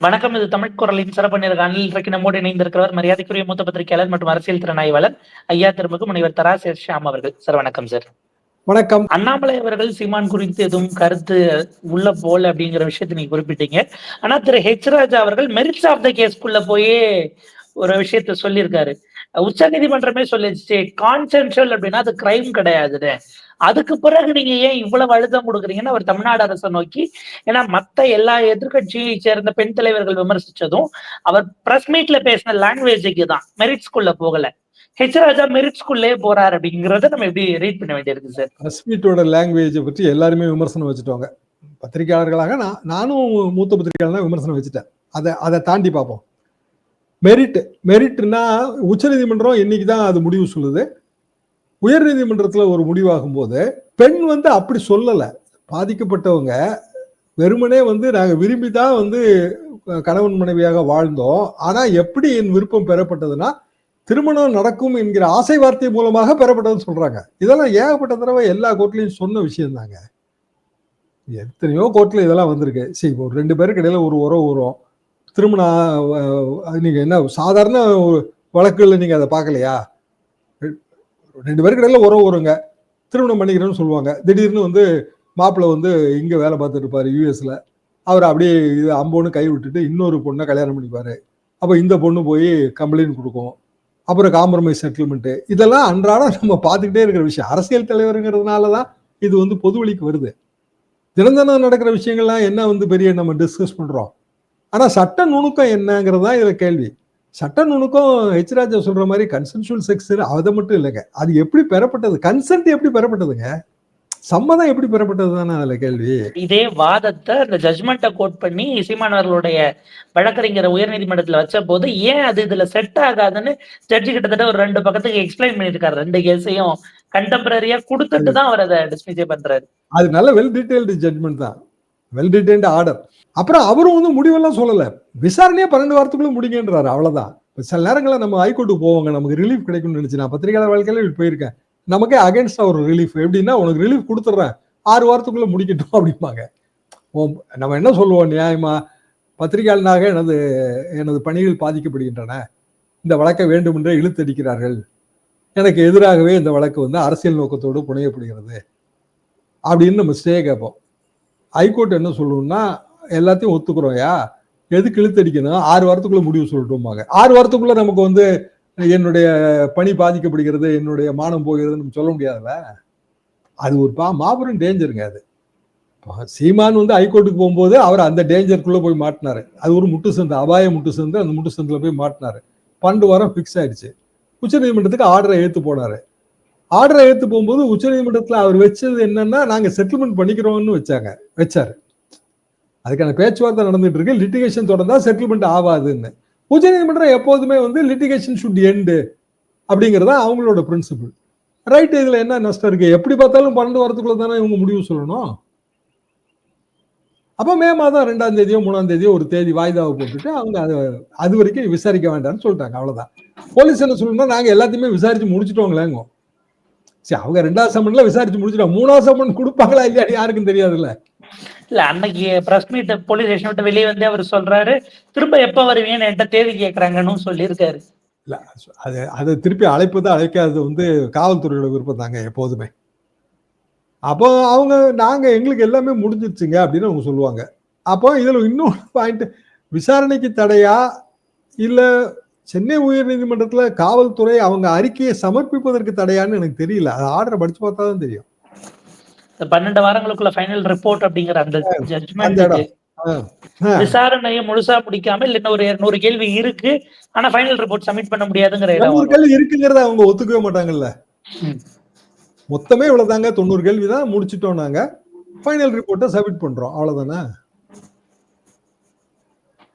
வணக்கம் இது தமிழ் குரலின் சிறப்பு நேர்காணலில் இன்றைக்கு நம்மோடு இணைந்திருக்கிறவர் மரியாதைக்குரிய மூத்த பத்திரிகையாளர் மற்றும் அரசியல் திறனாய்வாளர் ஐயா திருமுக முனைவர் தராசு ஷியாம் அவர்கள். சார் வணக்கம் சார். வணக்கம். அண்ணாமலை அவர்கள் சீமான் குறித்து எதுவும் கருத்து உள்ள போல அப்படிங்கிற விஷயத்தை நீங்க குறிப்பிட்டீங்க. ஆனா திரு. ஹெச். ராஜா அவர்கள் மெரிட்ஸ் ஆஃப் த கேஸ்க்குள்ள போயே ஒரு விஷயத்த சொல்லியிருக்காரு. உச்ச நீதிமன்றமே சொல்லிடுச்சு கான்சென்சுவல் அப்படின்னா அது கிரைம் கிடையாதுன்னு. அதுக்கு பிறகு நீங்க ஏன் இவ்வளவு அழுத்தம் கொடுக்குறீங்கன்னு அவர் தமிழ்நாடு அரசை நோக்கி ஏன்னா மத்த எல்லா எதிர்கட்சியை சேர்ந்த பெண் தலைவர்கள் விமர்சிச்சதும் அவர் பிரஸ் மீட்ல பேசின லாங்குவேஜுக்கு தான் மெரிட் ஸ்கூல்ல போகல. ஹெச் ராஜா மெரிட் ஸ்கூல்லே போறார் அப்படிங்கறத நம்ம எப்படி ரீட் பண்ண வேண்டியிருக்கு சார் பிரஸ் மீட்டோட லாங்குவேஜை பற்றி எல்லாருமே விமர்சனம் வச்சுட்டோங்க. பத்திரிகையாளர்களாக நான் நானும் மூத்த பத்திரிகையாளர் விமர்சனம் வச்சுட்டேன். அதை அதை தாண்டி பார்ப்போம். மெரிட் மெரிட்னா உச்சநீதிமன்றம் இன்னைக்கு தான் அது முடிவு சொல்லுது. உயர் நீதிமன்றத்தில் ஒரு முடிவாகும் போது பெண் வந்து அப்படி சொல்லலை. பாதிக்கப்பட்டவங்க வெறுமனே வந்து நாங்கள் விரும்பி தான் வந்து கணவன் மனைவியாக வாழ்ந்தோம். ஆனால் எப்படி என் விருப்பம் பெறப்பட்டதுன்னா திருமணம் நடக்கும் என்கிற ஆசை வார்த்தை மூலமாக பெறப்பட்டதுன்னு சொல்றாங்க. இதெல்லாம் ஏகப்பட்ட தடவை எல்லா கோர்ட்லையும் சொன்ன விஷயம் தாங்க எத்தனையோ கோர்ட்ல இதெல்லாம் வந்திருக்கு. சரி இப்போ ஒரு ரெண்டு பேருக்கு இடையில ஒரு உறவு வரும். திருமணம் அஹ், நீங்கள் என்ன சாதாரண வழக்குகளில் நீங்கள் அதை பார்க்கலையா ரெண்டு பேருக்கு இடையில உறவு வருங்க. திருமணம் பண்ணிக்கிறேன்னு சொல்லுவாங்க. திடீர்னு வந்து மாப்பிள்ளை வந்து இங்கே வேலை பார்த்துட்டு இருப்பாரு யூஎஸ்ல அவர் அப்படியே இது அம்போன்னு கை விட்டுட்டு இன்னொரு பொண்ணை கல்யாணம் பண்ணிப்பாரு. அப்போ இந்த பொண்ணு போய் கம்ப்ளைண்ட் கொடுக்கும். அப்புறம் காம்ப்ரமைஸ் செட்டில்மெண்ட்டு இதெல்லாம் அன்றாடம் நம்ம பார்த்துக்கிட்டே இருக்கிற விஷயம். அரசியல் தலைவருங்கிறதுனால தான் இது வந்து பொது வழிக்கு வருது. தினம் தினம் நடக்கிற விஷயங்கள்லாம் என்ன வந்து பெரிய நம்ம டிஸ்கஸ் பண்ணுறோம் ஆனா சட்ட நுணுக்கம் என்னங்கிறது தான் இதுல கேள்வி. சட்ட நுணுக்கம் ஹெச் ராஜா சொல்ற மாதிரி கன்சென்சுவல் செக்ஸ் அதை மட்டும் இல்லைங்க. அது எப்படி பெறப்பட்டது? கன்சென்ட் எப்படி பெறப்பட்டதுங்க? சம்மதம் எப்படி பெறப்பட்டது தானே அதுல கேள்வி. இதே வாதத்தை அந்த ஜட்மெண்ட்டை கோட் பண்ணி சீமானவர்களுடைய வழக்கறிஞர் உயர்நீதிமன்றத்துல வச்ச போது ஏன் அது இதுல செட் ஆகாதுன்னு ஜட்ஜி கிட்டத்தட்ட ஒரு ரெண்டு பக்கத்துக்கு எக்ஸ்பிளைன் பண்ணிருக்காரு ரெண்டு கேஸையும் கண்டெம்பரரியா கொடுத்துட்டு தான் அவர் அதை டிஸ்மிஸே பண்றாரு. அது நல்ல வெல் டீடைல்டு ஜட்மெண்ட் தான். வெல் டீடைல்டு ஆர்டர் அப்புறம் அவரும் வந்து முடிவெல்லாம் சொல்லலை. விசாரணையே பன்னெண்டு வாரத்துக்குள்ள முடிங்கன்றாரு அவ்வளவுதான். சில நேரங்களில் நம்ம ஹைகோர்ட்டுக்கு போவாங்க. நமக்கு ரிலீஃப் கிடைக்கும்னு நினச்சி நான் பத்திரிகையாளர் வாழ்க்கையில இப்படி போயிருக்கேன். நமக்கே அகைன்ஸ்டா ஒரு ரிலீஃப் எப்படின்னா உனக்கு ரிலீஃப் கொடுத்துட்றேன் ஆறு வாரத்துக்குள்ள முடிக்கட்டும் அப்படிம்பாங்க. ஓ நம்ம என்ன சொல்லுவோம்? நியாயமா? பத்திரிகையாளனாக எனது எனது பணிகள் பாதிக்கப்படுகின்றன. இந்த வழக்கை வேண்டுமென்றே இழுத்தடிக்கிறார்கள். எனக்கு எதிராகவே இந்த வழக்கு வந்து அரசியல் நோக்கத்தோடு புனையப்படுகிறது. அப்படின்னு நம்ம ஸ்டே கேட்போம். ஹைகோர்ட் என்ன சொல்லணும்னா எல்லாத்தையும் ஒத்துக்கிறோம்யா எதுக்கு இழுத்தடிக்கணும் ஆறு வாரத்துக்குள்ள முடிவு சொல்லட்டும்பாங்க. ஆறு வாரத்துக்குள்ள நமக்கு வந்து என்னுடைய பணி பாதிக்கப்படுகிறது என்னுடைய மானம் போகிறதுன்னு நம்ம சொல்ல முடியாதுல்ல? அது ஒரு பா மாபெரும் டேஞ்சருங்க அது. சீமான் வந்து ஹைகோர்ட்டுக்கு போகும்போது அவர் அந்த டேஞ்சருக்குள்ள போய் மாட்டினாரு. அது ஒரு முட்டு சந்து அபாய முட்டு சந்து அந்த முட்டு சந்தில் போய் மாட்டினாரு. பன்னெண்டு வாரம் ஃபிக்ஸ் ஆயிடுச்சு. உச்சநீதிமன்றத்துக்கு ஆர்டரை ஏற்று போனாரு. ஆர்டரை எடுத்து போகும்போது உச்சநீதிமன்றத்தில் அவர் வச்சது என்னன்னா நாங்க செட்டில்மெண்ட் பண்ணிக்கிறோம்னு வச்சாங்க வச்சாரு. அதுக்கான பேச்சுவார்த்தை நடந்துட்டு இருக்கு. லிட்டிகேஷன் தொடர்ந்தா செட்டில்மெண்ட் ஆகாதுன்னு. உச்சநீதிமன்றம் எப்போதுமே வந்து லிட்டிகேஷன் ஷுட் எண்டு அப்படிங்கிறது அவங்களோட பிரின்சிபிள் ரைட் இதில் என்ன நஷ்டம் இருக்கு? எப்படி பார்த்தாலும் பன்னெண்டு வாரத்துக்குள்ள தானே இவங்க முடிவு சொல்லணும். அப்போ மே மாதம் ரெண்டாம் தேதியோ மூணாம் தேதியோ ஒரு தேதி வாய்தாவை போட்டுட்டு அவங்க அது அது வரைக்கும் விசாரிக்க வேண்டாம்னு சொல்லிட்டாங்க அவ்வளோதான் போலீஸ் என்ன சொல்லணும்னா நாங்கள் எல்லாத்தையுமே விசாரிச்சு முடிச்சிட்டோங்களேங்க. சரி அவங்க ரெண்டாவது சம்மன்ல விசாரிச்சு முடிச்சிட்டோம் மூணாவது சம்மன் கொடுப்பாங்களா இல்லையா யாருக்கும் தெரியாதுல்ல. இல்ல அன்னைக்கு பிரஸ் மீட் போலீஸ் ஸ்டேஷன் விட்டு வெளியே வந்து அவர் சொல்றாரு திரும்ப எப்ப வருவீங்கன்னு என்கிட்ட தேதி கேக்குறாங்கன்னு சொல்லியிருக்காரு. இல்ல அது அதை திருப்பி அழைப்பது அழைக்காதது வந்து காவல்துறையோட விருப்பம் தாங்க எப்போதுமே. அப்போ அவங்க நாங்க எங்களுக்கு எல்லாமே முடிஞ்சிருச்சுங்க அப்படின்னு அவங்க சொல்லுவாங்க. அப்போ இதுல இன்னொரு பாயிண்ட் விசாரணைக்கு தடையா இல்ல சென்னை உயர்நீதிமன்றத்துல காவல்துறை அவங்க அறிக்கையை சமர்ப்பிப்பதற்கு தடையான்னு எனக்கு தெரியல. அது ஆர்டரை படிச்சு பார்த்தா தான் தெரியும் பன்னெண்டு வாரங்களுக்குள்ள ஃபைனல் ரிப்போர்ட் அப்படிங்கிற அந்த ஜட்மெண்ட். விசாரணையை முழுசா முடிக்காம இல்ல இன்னொரு இருநூறு கேள்வி இருக்கு. ஆனா ஃபைனல் ரிப்போர்ட் சப்மிட் பண்ண முடியாதுங்கிற வரும். கேள்வி இருக்குங்கிறத அவங்க ஒத்துக்கவே மாட்டாங்கல்ல. மொத்தமே இவ்வளவுதாங்க தொண்ணூறு கேள்வி தான் முடிச்சிட்டோம் நாங்க. ஃபைனல் ரிப்போர்ட்டை சப்மிட் பண்றோம். அவ்வளவுதானே?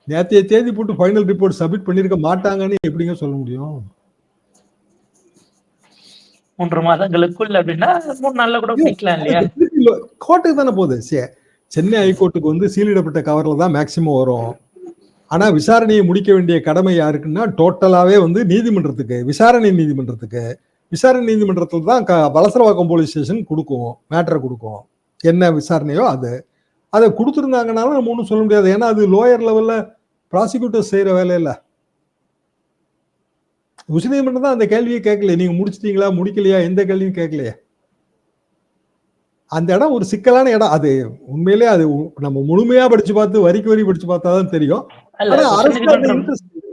நேத்தைய தேதி போட்டு ஃபைனல் ரிப்போர்ட் சப்மிட் பண்ணிருக்க மாட்டாங்கன்னு எப்படிங்க சொல்ல முடியும்? மூன்று மாதங்களுக்குள் அப்படின்னா மூணு நாள்ல கூட முடிக்கலாம் இல்லையா? கோர்ட்டுக்கு தானே போகுது. சே சென்னை ஹைகோர்ட்டுக்கு வந்து சீலிடப்பட்ட கவர்ல தான் மேக்சிமம் வரும். ஆனா விசாரணையை முடிக்க வேண்டிய கடமை யாருக்குன்னா டோட்டலாவே வந்து நீதிமன்றத்துக்கு விசாரணை நீதிமன்றத்துக்கு. விசாரணை நீதிமன்றத்தில் தான் க வலசரவாக்கம் போலீஸ் ஸ்டேஷன் கொடுக்கும் மேட்டரை கொடுக்கும். என்ன விசாரணையோ அது. அதை கொடுத்துருந்தாங்கனாலும் நம்ம ஒன்றும் சொல்ல முடியாது. ஏன்னா அது லோயர் லெவல்ல ப்ராசிக்யூட்டர் செய்யற வேலை இல்ல உச்சநீதிமன்றம் தான் அந்த கேள்வியை கேட்கல நீங்க முடிச்சிட்டீங்களா? முடிக்கலையா? எந்த கேள்வியும் கேட்கலையே. அந்த இடம் ஒரு சிக்கலான இடம். அது உண்மையிலே அது நம்ம முழுமையா படிச்சு பார்த்து வரிக்கு வரி படிச்சு பார்த்தா தான் தெரியும்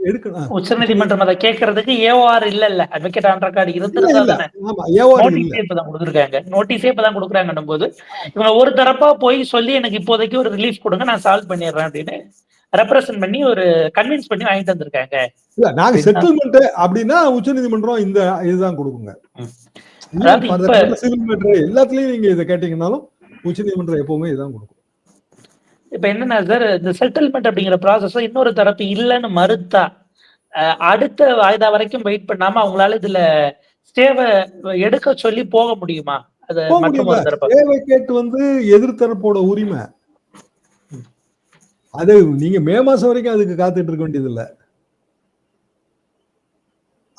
எடுக்கணும். உச்சநீதிமன்றம் அதை கேட்கறதுக்கு ஏஓஆர் இல்ல இல்ல. அட்வொகேட் ஆன் ரெக்கார்டு இருந்திருந்தா நோட்டீஸே இப்பதான் கொடுத்துருக்காங்க. நோட்டீஸே இப்பதான் கொடுக்குறாங்கன்னும் போது இவங்க ஒரு தரப்பா போய் சொல்லி எனக்கு இப்போதைக்கு ஒரு ரிலீஃப் கொடுங்க நான் சால்வ் பண்ணிடுறேன் அப்படின்னு ரெப்ரசன்ட் பண்ணி ஒரு கன்வின்ஸ் பண்ணி வாங்கிட்டு வந்திருக்காங்க. இல்ல நாங்க செட்டில்மெண்ட் அப்படின்னா உச்சநீதிமன்றம் இந்த இதுதான் கொடுக்குங்க. எல்லாத்துலயும் நீங்க இதை கேட்டீங்கன்னாலும் உச்சநீதிமன்றம் எப்பவுமே இதான் கொடுக்கும். இப்ப என்னன்னா சார் இந்த செட்டில்மெண்ட் அப்படிங்கிற ப்ராசஸ் இன்னொரு தரப்பு இல்லைன்னு மறுத்தா அடுத்த வாய்தா வரைக்கும் வெயிட் பண்ணாம அவங்களால இதுல ஸ்டேவை எடுக்க சொல்லி போக முடியுமா? அது கேட்டு வந்து எதிர்த்தரப்போட உரிமை. அது நீங்க மே மாசம் வரைக்கும் அதுக்கு காத்துட்டு இருக்க வேண்டியது இல்ல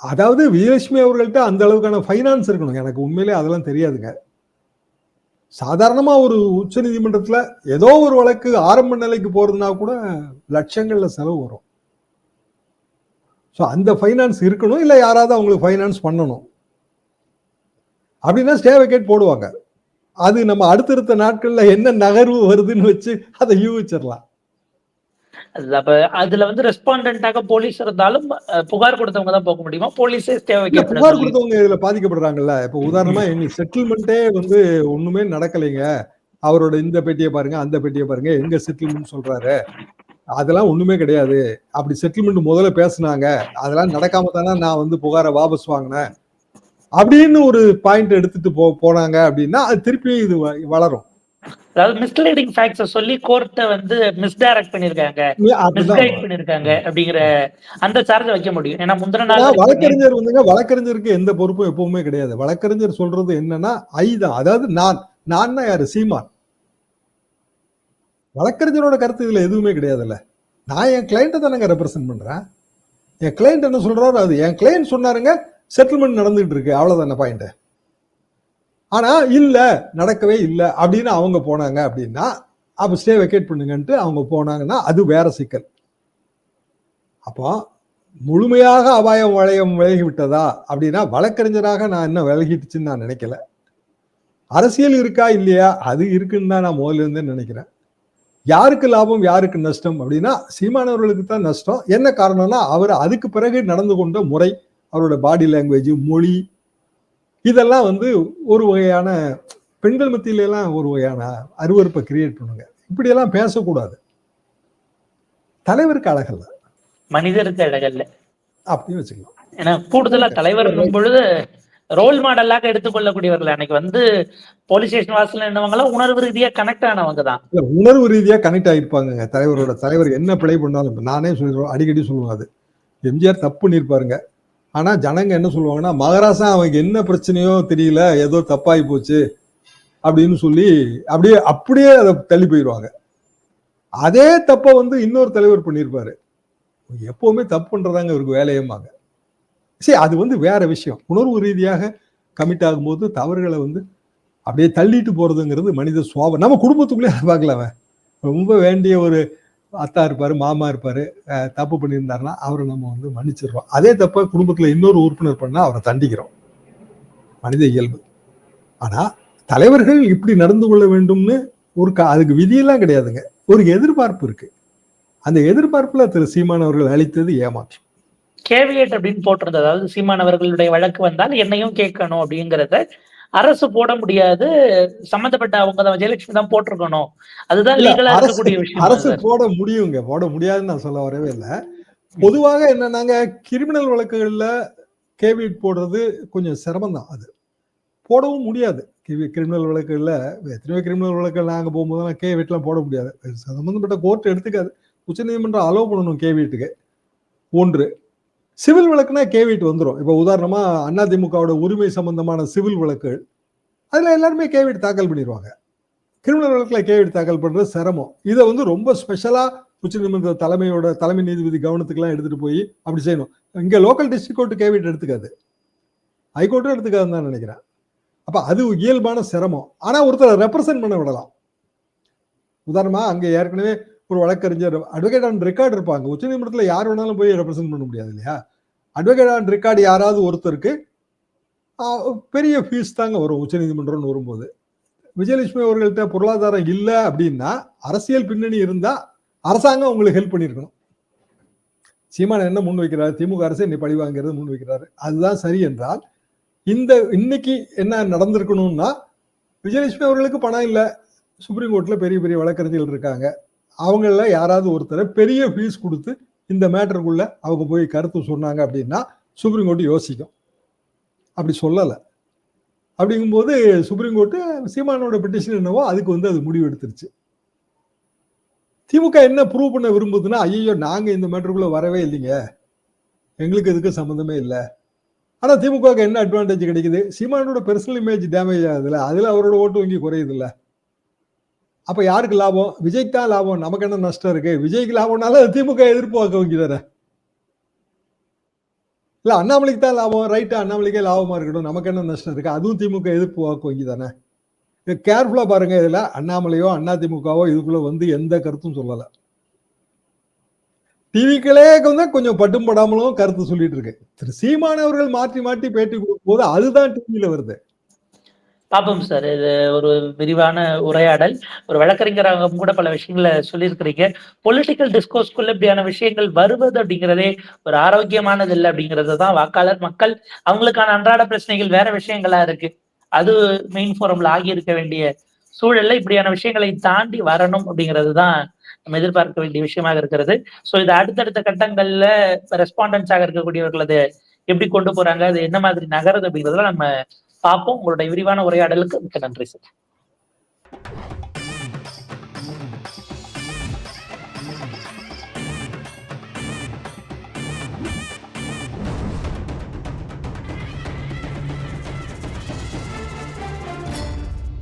அதாவது விஜயலட்சுமி அவர்கள்ட்ட அந்த அளவுக்கான ஃபைனான்ஸ் இருக்கணும். எனக்கு உண்மையிலே அதெல்லாம் தெரியாதுங்க. சாதாரணமா ஒரு உச்ச நீதிமன்றத்துல ஏதோ ஒரு வழக்கு ஆரம்ப நிலைக்கு போறதுனா கூட லட்சங்கள்ல செலவு வரும். ஸோ அந்த ஃபைனான்ஸ் இருக்கணும் இல்லை யாராவது அவங்களுக்கு ஃபைனான்ஸ் பண்ணணும். அப்படின்னா ஸ்டே வெக்கேட் போடுவாங்க. அது நம்ம அடுத்தடுத்த நாட்களில் என்ன நகர்வு வருதுன்னு வச்சு அதை யூகிச்சிடலாம். அப்ப அதுல வந்து ரெஸ்பாண்டன்டாக போலீஸ் இருந்தாலும் புகார் கொடுத்தவங்க தான் போக முடியுமா? போலீஸே வைக்க புகார் கொடுத்தவங்க இதுல பாதிக்கப்படுறாங்கல்ல. இப்ப உதாரணமா எங்களுக்கு செட்டில்மெண்ட்டே வந்து ஒண்ணுமே நடக்கலைங்க. அவரோட இந்த பெட்டியை பாருங்க அந்த பெட்டியை பாருங்க எங்க செட்டில்மெண்ட் சொல்றாரு. அதெல்லாம் ஒண்ணுமே கிடையாது. அப்படி செட்டில்மெண்ட் முதல்ல பேசுனாங்க. அதெல்லாம் நடக்காம தானே நான் வந்து புகாரை வாபஸ் வாங்கினேன். அப்படின்னு ஒரு பாயிண்ட் எடுத்துட்டு போ போனாங்க அப்படின்னா அது திருப்பியும் இது வளரும். அதாவது மிஸ்லீடிங் ஃபேக்ட்ஸ சொல்லி கோர்ட்டை வந்து மிஸ்டைரக்ட் பண்ணிருக்காங்க மிஸ்கைட் பண்ணிருக்காங்க அப்படிங்கிற அந்த சார்ஜ் வைக்க முடியும். ஏன்னா முந்தின நாள் வழக்கறிஞர் வந்துங்க வழக்கறிஞருக்கு எந்த பொறுப்பும் எப்பவுமே கிடையாது. வழக்கறிஞர் சொல்றது என்னன்னா ஐ தான். அதாவது நான் நான் யாரு? சீமான். வழக்கறிஞரோட கருத்து இதுல எதுவுமே கிடையாதுல்ல. நான் என் கிளைண்ட்டை தானங்க ரெப்ரசென்ட் பண்றேன். என் கிளைண்ட் என்ன சொல்றாரு அது. என் கிளைண்ட் சொன்னாருங்க செட்டில்மெண்ட் நடந்துகிட்டு இருக்கு. அவ்வளவுதானே பாயிண்ட் ஆனா இல்ல நடக்கவே இல்லை அப்படின்னு அவங்க போனாங்க அப்படின்னா அப்ப ஸ்டே வெக்கேட் பண்ணுங்கன்ட்டு அவங்க போனாங்கன்னா அது வேற சிக்கல். அப்போ முழுமையாக அபாயம் வளையம் விலகி விட்டதா அப்படின்னா வழக்கறிஞராக நான் என்ன விலகிட்டுச்சுன்னு நான் நினைக்கல. அரசியல் இருக்கா இல்லையா? அது இருக்குன்னு தான் நான் முதல்ல இருந்தே நினைக்கிறேன். யாருக்கு லாபம் யாருக்கு நஷ்டம் அப்படின்னா சீமானவர்களுக்கு தான் நஷ்டம். என்ன காரணம்னா அவர் அதுக்கு பிறகு நடந்து கொண்ட முறை அவரோட பாடி லாங்குவேஜ் மொழி இதெல்லாம் வந்து ஒரு வகையான பெண்கள் மத்தியில எல்லாம் ஒரு வகையான அருவருப்பை கிரியேட் பண்ணுங்க. இப்படியெல்லாம் பேசக்கூடாது. தலைவருக்கு அழகல்ல மனிதருக்கு அழகல்ல அப்படின்னு வச்சுக்கலாம். ஏன்னா கூடுதலா தலைவர் பொழுது ரோல் மாடலாக எடுத்துக்கொள்ளக்கூடியவர்கள் அன்னைக்கு வந்து போலீஸ் ஸ்டேஷன் வாசல்ல என்னவங்களாம் உணர்வு ரீதியா கனெக்ட் ஆனவங்க தான். உணர்வு ரீதியா கனெக்ட் ஆயிருப்பாங்க தலைவரோட தலைவர் என்ன பிழை பண்ணாலும் நானே சொல்லிடுவோம் அடிக்கடி சொல்லுவேன் அது. எம்ஜிஆர் தப்பு பண்ணியிருப்பாருங்க. ஆனா ஜனங்க என்ன சொல்லுவாங்கன்னா மகாராசா அவனுக்கு என்ன பிரச்சனையோ தெரியல ஏதோ தப்பாகி போச்சு அப்படின்னு சொல்லி அப்படியே அப்படியே அதை தள்ளி போயிடுவாங்க. அதே தப்பை வந்து இன்னொரு தலைவர் பண்ணியிருப்பாரு. எப்பவுமே தப்பு பண்றதாங்க இவருக்கு வேலையம்பாங்க. சரி அது வந்து வேற விஷயம். உணர்வு ரீதியாக கமிட் ஆகும்போது தவறுகளை வந்து அப்படியே தள்ளிட்டு போறதுங்கிறது மனித சுவாபம் நம்ம குடும்பத்துக்குள்ளே அதை பார்க்கலாமே. ரொம்ப வேண்டிய ஒரு அத்தா இருப்பாரு மாமா இருப்பாரு அஹ் தப்பு பண்ணியிருந்தாருன்னா அவரை நம்ம வந்து மன்னிச்சிடுறோம். அதே தப்ப குடும்பத்துல இன்னொரு உறுப்பினர் பண்ணா அவரை தண்டிக்கிறோம். மனித இயல்பு. ஆனா தலைவர்கள் இப்படி நடந்து கொள்ள வேண்டும்னு ஒரு க- அதுக்கு விதியெல்லாம் கிடையாதுங்க. ஒரு எதிர்பார்ப்பு இருக்கு. அந்த எதிர்பார்ப்புல திரு சீமான் அவர்கள் அளித்தது ஏமாற்றம். கேவியட் அப்படின்னு போட்டிருந்தது. அதாவது சீமானவர்களுடைய வழக்கு வந்தால் என்னையும் கேட்கணும் அப்படிங்கிறத அரசு போட முடியாது. சம்பந்தப்பட்ட அவங்க தான் விஜயலட்சுமி தான் போட்டிருக்கணும். அதுதான் லீகலா இருக்கக்கூடிய விஷயம் அரசு. போட முடியுங்க. போட முடியாதுன்னு நான் சொல்ல வரவே இல்லை. பொதுவாக என்னன்னாங்க கிரிமினல் வழக்குகள்ல கேவிட் போடுறது கொஞ்சம் சிரமம் தான் அது. போடவும் முடியாது. கிரிமினல் வழக்குகள்ல எத்தனையோ கிரிமினல் வழக்குகள் நாங்க போகும்போதெல்லாம் கேவிட்லாம் போட முடியாது. அது சம்பந்தப்பட்ட கோர்ட் எடுத்துக்காது. உச்சநீதிமன்றம் அலோவ் பண்ணணும் கேவிட்டுக்கு ஒன்று. சிவில் வழக்குனா கேவிட் வந்துடும் இப்போ உதாரணமா அதிமுகவோட உரிமை சம்பந்தமான சிவில் வழக்குகள் அதில் எல்லாருமே கேவிட் தாக்கல் பண்ணிடுவாங்க கிரிமினல் வழக்கில் கேவிட் தாக்கல் பண்ணுறது சிரமம். இதை வந்து ரொம்ப ஸ்பெஷலாக உச்சநீதிமன்ற தலைமையோட தலைமை நீதிபதி கவனத்துக்கெலாம் எடுத்துகிட்டு போய் அப்படி செய்யணும். இங்கே லோக்கல் டிஸ்ட்ரிக் கோர்ட்டு கேவிட் எடுத்துக்காது. ஹைகோர்ட்டும் எடுத்துக்காதுன்னு தான் நினைக்கிறேன். அப்போ அது இயல்பான சிரமம். ஆனால் ஒருத்தரை ரெப்ரசன்ட் பண்ண விடலாம். உதாரணமாக அங்கே ஏற்கனவே ஒரு வழக்கறிஞர் அட்வொகேட் ஆன் ரெக்கார்டு இருப்பாங்க. உச்சநீதிமன்றத்துல யார் வேணாலும் போய் ரெப்ரசென்ட் பண்ண முடியாது இல்லையா? அட்வொகேட் ஆன் ரெக்கார்டு யாராவது ஒருத்தருக்கு பெரிய ஃபீஸ் தாங்க வரும் உச்சநீதிமன்றம்னு வரும்போது. விஜயலட்சுமி அவர்கள்ட்ட பொருளாதாரம் இல்லை அப்படின்னா அரசியல் பின்னணி இருந்தால் அரசாங்கம் உங்களுக்கு ஹெல்ப் பண்ணியிருக்கணும். சீமான் என்ன முன் வைக்கிறார்? திமுக அரசு என்னை பழி வாங்கிறது முன் வைக்கிறாரு. அதுதான் சரி என்றால் இந்த இன்னைக்கு என்ன நடந்திருக்கணும்னா விஜயலட்சுமி அவர்களுக்கு பணம் இல்லை. சுப்ரீம் கோர்ட்டில் பெரிய பெரிய வழக்கறிஞர்கள் இருக்காங்க. அவங்கள யாராவது ஒருத்தரை பெரிய ஃபீஸ் கொடுத்து இந்த மேட்டருக்குள்ள அவங்க போய் கருத்து சொன்னாங்க அப்படின்னா சுப்ரீம் கோர்ட் யோசிக்கும். அப்படி சொல்லலை. அப்படிங்கும்போது சுப்ரீம் கோர்ட்டு சீமானோட பெட்டிஷன் என்னவோ அதுக்கு வந்து அது முடிவு எடுத்துருச்சு. திமுக என்ன ப்ரூவ் பண்ண விரும்புதுன்னா ஐயோ நாங்கள் இந்த மேட்டருக்குள்ளே வரவே இல்லைங்க. எங்களுக்கு இதுக்கு சம்மந்தமே இல்லை. ஆனால் திமுகவுக்கு என்ன அட்வான்டேஜ் கிடைக்குது? சீமானோட பெர்சனல் இமேஜ் டேமேஜ் ஆகுதுல்ல. அதில் அவரோட ஓட்டு வங்கி குறையுதுல்ல. அப்போ யாருக்கு லாபம்? விஜய்க்கு தான் லாபம்? நமக்கு என்ன நஷ்டம் இருக்கு? விஜய்க்கு லாபம்னால அது திமுக எதிர்ப்பு வாக்கு தானே இல்லை அண்ணாமலைக்கு தான் லாபம் ரைட்டு அண்ணாமலைக்கே லாபமா இருக்கட்டும். நமக்கு என்ன நஷ்டம் இருக்கு? அதுவும் திமுக எதிர்ப்பு வாக்கு வங்கி தானே கேர்ஃபுல்லா பாருங்க இதில். அண்ணாமலையோ அண்ணா திமுகவோ இதுக்குள்ள வந்து எந்த கருத்தும் சொல்லலை. டிவிக்களே வந்து கொஞ்சம் பட்டும் படாமலும் கருத்து சொல்லிட்டு இருக்கு. திரு சீமானவர்கள் மாற்றி மாற்றி பேட்டி கொடுக்கும் போது அதுதான் டிவியில வருது. பாப்போம் சார். இது ஒரு விரிவான உரையாடல். ஒரு வழக்கறிஞராக கூட பல விஷயங்களை சொல்லியிருக்கிறீங்க. பொலிட்டிக்கல் டிஸ்கோர்ஸ்குள்ள இப்படியான விஷயங்கள் வருவது அப்படிங்கிறதே ஒரு ஆரோக்கியமானது இல்லை அப்படிங்கிறது தான் வாக்காளர் மக்கள் அவங்களுக்கான அன்றாட பிரச்சனைகள் வேற விஷயங்களா இருக்கு. அது மெயின் ஃபோரம்ல ஆகி இருக்க வேண்டிய சூழல்ல இப்படியான விஷயங்களை தாண்டி வரணும் அப்படிங்கிறது தான் நம்ம எதிர்பார்க்க வேண்டிய விஷயமாக இருக்கிறது. ஸோ இது அடுத்தடுத்த கட்டங்கள்ல ரெஸ்பாண்டன்ஸாக இருக்கக்கூடியவர்கள் அதை எப்படி கொண்டு போறாங்க? அது என்ன மாதிரி நகருது அப்படிங்கிறதுல நம்ம பார்ப்போம். உங்களுடைய விரிவான உரையாடலுக்கு மிக்க நன்றி சார்.